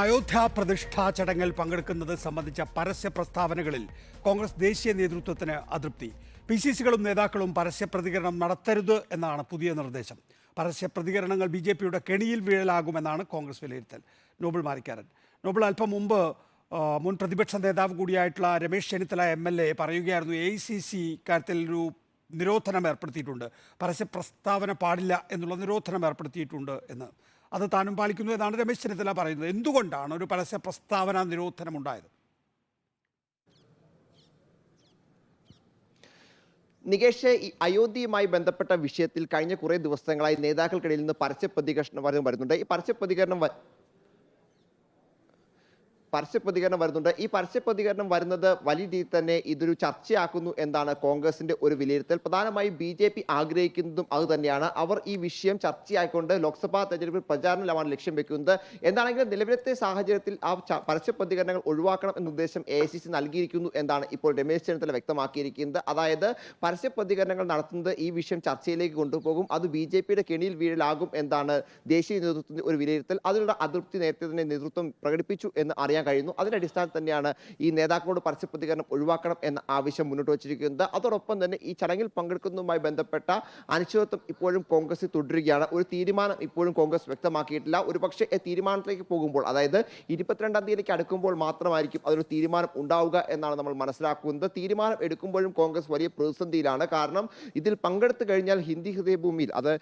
അയോധ്യ പ്രതിഷ്ഠാ ചടങ്ങിൽ പങ്കെടുക്കുന്നത് സംബന്ധിച്ച പരസ്യ പ്രസ്താവനകളിൽ കോൺഗ്രസ് ദേശീയ നേതൃത്വത്തിന് അതൃപ്തി. പി സി സികളും നേതാക്കളും പരസ്യ പ്രതികരണം നടത്തരുത് എന്നാണ് പുതിയ നിർദ്ദേശം. പരസ്യ പ്രതികരണങ്ങൾ ബി ജെ പിയുടെ കെണിയിൽ വീഴലാകുമെന്നാണ് കോൺഗ്രസ് വിലയിരുത്തൽ. നോബിൾ മാരിക്കാരൻ നോബിൾ അല്പം മുമ്പ് മുൻ പ്രതിപക്ഷ നേതാവ് കൂടിയായിട്ടുള്ള Ramesh Chennithala M L A പറയുകയായിരുന്നു എ സി സി കാര്യത്തിൽ ഒരു നിരോധനം ഏർപ്പെടുത്തിയിട്ടുണ്ട്. പരസ്യ പ്രസ്താവന പാടില്ല എന്നുള്ള നിരോധനം ഏർപ്പെടുത്തിയിട്ടുണ്ട് എന്ന്. അത് താനും പാലിക്കുന്നു എന്നാണ് രമേശ് ചെന്നിത്തല പറയുന്നത്. എന്തുകൊണ്ടാണ് ഒരു പരസ്യ പ്രസ്താവന നിരോധനം ഉണ്ടായത് നികേഷ് ഈ അയോധ്യയുമായി ബന്ധപ്പെട്ട വിഷയത്തിൽ കഴിഞ്ഞ കുറേ ദിവസങ്ങളായി നേതാക്കൾക്കിടയിൽ നിന്ന് പരസ്യ പ്രതികരണം വരുന്നുണ്ട്. ഈ പരസ്യ പ്രതികരണം പരസ്യ പ്രതികരണം വരുന്നുണ്ട്. ഈ പരസ്യ പ്രതികരണം വരുന്നത് വലിയ രീതിയിൽ തന്നെ ഇതൊരു ചർച്ചയാക്കുന്നു എന്നാണ് കോൺഗ്രസിന്റെ ഒരു വിലയിരുത്തൽ. പ്രധാനമായും ബി ജെ പി ആഗ്രഹിക്കുന്നതും അത് തന്നെയാണ്. അവർ ഈ വിഷയം ചർച്ചയായിക്കൊണ്ട് ലോക്സഭാ തെരഞ്ഞെടുപ്പിൽ പ്രചാരണമാണ് ലക്ഷ്യം വെക്കുന്നത്. എന്താണെങ്കിലും നിലവിലത്തെ സാഹചര്യത്തിൽ ആ പരസ്യ പ്രതികരണങ്ങൾ ഒഴിവാക്കണം എന്ന ഉദ്ദേശം എ ഐ സി സി നൽകിയിരിക്കുന്നു എന്നാണ് ഇപ്പോൾ രമേശ് ചെന്നിത്തല വ്യക്തമാക്കിയിരിക്കുന്നത്. അതായത് പരസ്യ പ്രതികരണങ്ങൾ നടത്തുന്നത് ഈ വിഷയം ചർച്ചയിലേക്ക് കൊണ്ടുപോകും. അത് ബി ജെ പിയുടെ കെണിയിൽ വീഴലാകും എന്നാണ് ദേശീയ നേതൃത്വത്തിന്റെ ഒരു വിലയിരുത്തൽ. അതിനുള്ള അതൃപ്തി നേരത്തെ തന്നെ നേതൃത്വം പ്രകടിപ്പിച്ചു എന്ന് അറിയാൻ കഴിയുന്നു. അതിന്റെ അടിസ്ഥാനത്തിൽ തന്നെയാണ് ഈ നേതാക്കളോട് പരസ്യ പ്രതികരണം ഒഴിവാക്കണം എന്ന ആവശ്യം മുന്നോട്ട് വച്ചിരിക്കുന്നത്. അതോടൊപ്പം തന്നെ ഈ ചടങ്ങിൽ പങ്കെടുക്കുന്നതുമായി ബന്ധപ്പെട്ട അനിശ്ചിതത്വം ഇപ്പോഴും കോൺഗ്രസ് തുടരുകയാണ്. ഒരു തീരുമാനം ഇപ്പോഴും കോൺഗ്രസ് വ്യക്തമാക്കിയിട്ടില്ല. ഒരു പക്ഷേ ഈ തീരുമാനത്തിലേക്ക് പോകുമ്പോൾ അതായത് ഇരുപത്തിരണ്ടാം തീയതിയിലേക്ക് അടുക്കുമ്പോൾ മാത്രമായിരിക്കും അതൊരു തീരുമാനം ഉണ്ടാവുക എന്നാണ് നമ്മൾ മനസ്സിലാക്കുന്നത്. തീരുമാനം എടുക്കുമ്പോഴും കോൺഗ്രസ് വലിയ പ്രതിസന്ധിയിലാണ്. കാരണം ഇതിൽ പങ്കെടുത്തു കഴിഞ്ഞാൽ ഹിന്ദി ഹൃദയഭൂമിയിൽ അത്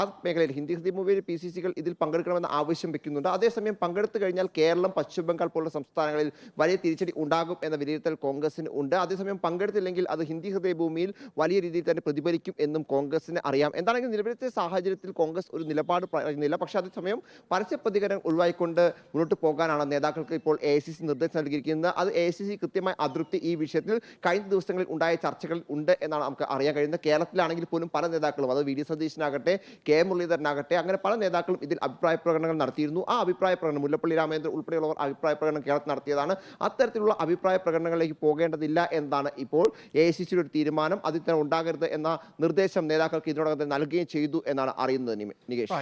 ആ മേഖലയിൽ ഹിന്ദി ഹൃദയഭൂമിയിൽ പി സി സികൾ ഇതിൽ പങ്കെടുക്കണമെന്ന ആവശ്യം വെക്കുന്നുണ്ട്. അതേസമയം പങ്കെടുത്തു കഴിഞ്ഞാൽ കേരളം പശ്ചിമ ബംഗാൾ പോലുള്ള സംസ്ഥാനങ്ങളിൽ വലിയ തിരിച്ചടി ഉണ്ടാകും എന്ന വിലയിരുത്തൽ കോൺഗ്രസിന് ഉണ്ട്. അതേസമയം പങ്കെടുത്തില്ലെങ്കിൽ അത് ഹിന്ദി ഹൃദയഭൂമിയിൽ വലിയ രീതിയിൽ തന്നെ പ്രതിഫലിക്കും എന്നും കോൺഗ്രസിന് അറിയാം. എന്താണെങ്കിൽ നിലവിലത്തെ സാഹചര്യത്തിൽ കോൺഗ്രസ് ഒരു നിലപാട് പറയുന്നില്ല പക്ഷെ അതേസമയം പരസ്യ പ്രതികരണം ഒഴിവായിക്കൊണ്ട് മുന്നോട്ട് പോകാനാണ് നേതാക്കൾക്ക് ഇപ്പോൾ എ സി സി നിർദ്ദേശം നൽകിയിരിക്കുന്നത്. അത് എ സി സി കൃത്യമായ അതൃപ്തി ഈ വിഷയത്തിൽ കഴിഞ്ഞ ദിവസങ്ങളിൽ ഉണ്ടായ ചർച്ചകളിൽ ഉണ്ട് എന്നാണ് നമുക്ക് അറിയാൻ കഴിയുന്നത്. കേരളത്തിലാണെങ്കിൽ പോലും പല നേതാക്കളും അത് വി ഡി സതീശനാകട്ടെ കെ മുരളീധരനാകട്ടെ അങ്ങനെ പല നേതാക്കളും ഇതിൽ അഭിപ്രായ പ്രകടനങ്ങൾ നടത്തിയിരുന്നു. ആ അഭിപ്രായ പ്രകടനം മുല്ലപ്പള്ളി രാമേന്ദ്രൻ ഉൾപ്പെടെയുള്ളവർ അഭിപ്രായ പ്രകടനം കേരളത്തിൽ നടത്തിയതാണ്. അത്തരത്തിലുള്ള അഭിപ്രായ പ്രകടനങ്ങളിലേക്ക് പോകേണ്ടതില്ല എന്നാണ് ഇപ്പോൾ എ ഐ സി സിയുടെ ഒരു തീരുമാനം. അതിൽ ഉണ്ടാകരുത് എന്ന നിർദ്ദേശം നേതാക്കൾക്ക് ഇതിനോടകം തന്നെ നൽകുകയും ചെയ്തു എന്നാണ് അറിയുന്നത് നികേഷ്.